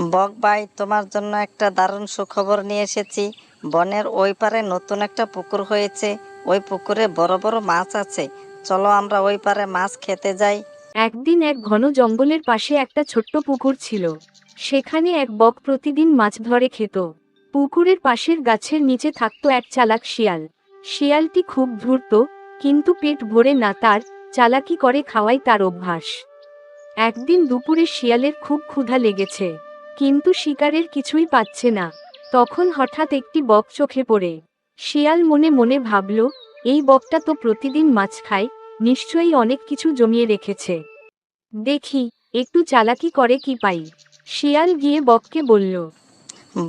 বক ভাই, তোমার জন্য একটা দারুণ সুখবর নিয়ে এসেছি। বনের ওই পারে নতুন একটা পুকুর হয়েছে। ওই পুকুরে বড় বড় মাছ আছে। চলো আমরা ওই পারে মাছ খেতে যাই। একদিন এক ঘন জঙ্গলের পাশে একটা ছোট্ট পুকুর ছিল। সেখানে এক বক প্রতিদিন মাছ ধরে খেত। পুকুরের পাশের গাছের নিচে থাকতো এক চালাক শিয়াল। শিয়ালটি খুব ধূর্ত, কিন্তু পেট ভরে না তার, চালাকি করে খাওয়াই তার অভ্যাস। একদিন দুপুরে শিয়ালের খুব ক্ষুধা লেগেছে। কিন্তু শিকারের কিছুই পাচ্ছে না। তখন হঠাৎ একটি বক চোখে পড়ে। শিয়াল মনে মনে ভাবল এই বকটা তো প্রতিদিন মাছ খায় নিশ্চয়ই অনেক কিছু জমিয়ে রেখেছে। দেখি একটু চালাকি করে কি পাই? শিয়াল গিয়ে বককে বলল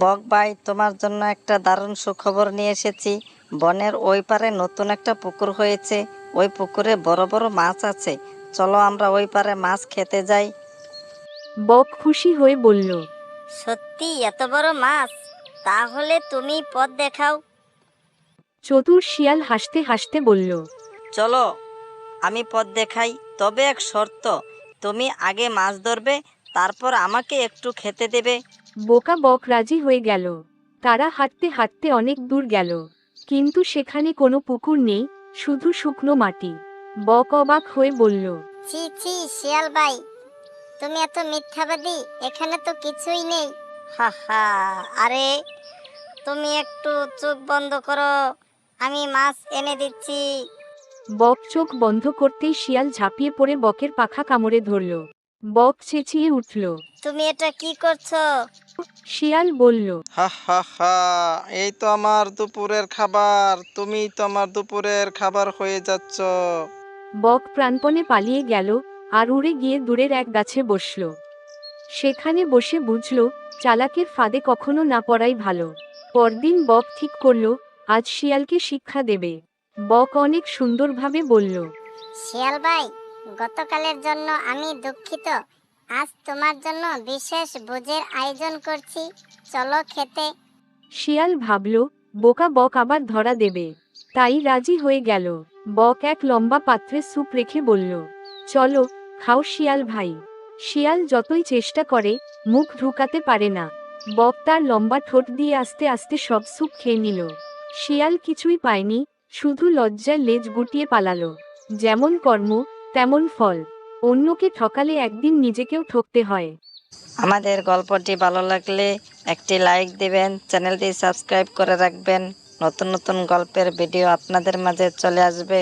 বক ভাই তোমার জন্য একটা দারুণ সুখবর নিয়ে এসেছি। বনের ওই পারে নতুন একটা পুকুর হয়েছে। ওই পুকুরে বড় বড় মাছ আছে। চলো আমরা ওই পারে মাছ খেতে যাই। বক খুশি হয়ে বলল সত্যি এত বড় মাছ। তাহলে তুমি পথ দেখাও। চতুর শিয়াল হাসতে হাসতে বলল চলো আমি পথ দেখাই তবে এক শর্ত তুমি আগে মাছ ধরবে তারপর আমাকে একটু খেতে দেবে। বোকা বক রাজি হয়ে গেল। তারা হাঁটতে হাঁটতে অনেক দূর গেল। কিন্তু সেখানে কোনো পুকুর নেই শুধু শুকনো মাটি। বক অবাক হয়ে বলল ছি ছি শিয়াল ভাই তুমি এত মিথ্যাবাদী এখানে তো কিছুই নেই। হা হা আরে তুমি একটু চোখ বন্ধ করো আমি মাছ এনে দিচ্ছি। বক চোখ বন্ধ করতেই শিয়াল ঝাঁপিয়ে পড়ে বকের পাখা কামড়ে ধরল। বক চেঁচিয়ে উঠল। তুমি এটা কি করছ? শিয়াল বলল হা হা হা এই তো আমার দুপুরের খাবার তুমি তো আমার দুপুরের খাবার হয়ে যাচ্ছ। বক প্রাণপণে পালিয়ে গেল আর উড়ে গিয়ে দূরের এক গাছে বসল। সেখানে বসে বুঝল চালাকের ফাঁদে কখনো না পড়াই ভালো। পরদিন বক ঠিক করল আজ শিয়ালকে শিক্ষা দেবে। বক অনেক সুন্দরভাবে বলল শিয়াল ভাই গতকালের জন্য আমি দুঃখিত। আজ তোমার জন্য বিশেষ ভোজের আয়োজন করছি। চলো খেতে। শিয়াল ভাবল বোকা বক আবার ধরা দেবে। তাই রাজি হয়ে গেল। বক এক লম্বা পাত্রে স্যুপ রেখে বলল চলো খাও শিয়াল ভাই। শিয়াল যতই চেষ্টা করে, মুখ ঢুকাতে পারে না। বক তার লম্বা ঠোঁট দিয়ে আস্তে আস্তে সব স্যুপ খেয়ে নিল। শিয়াল কিছুই পায়নি, শুধু লজ্জায় লেজ গুটিয়ে পালালো। যেমন কর্ম, তেমন ফল। অন্যকে ঠকালে একদিন নিজেকেও ঠকতে হয়। আমাদের গল্পটি ভালো লাগলে একটি লাইক দিবেন, চ্যানেলটি সাবস্ক্রাইব করে রাখবেন। নতুন নতুন গল্পের ভিডিও আপনাদের মাঝে চলে আসবে।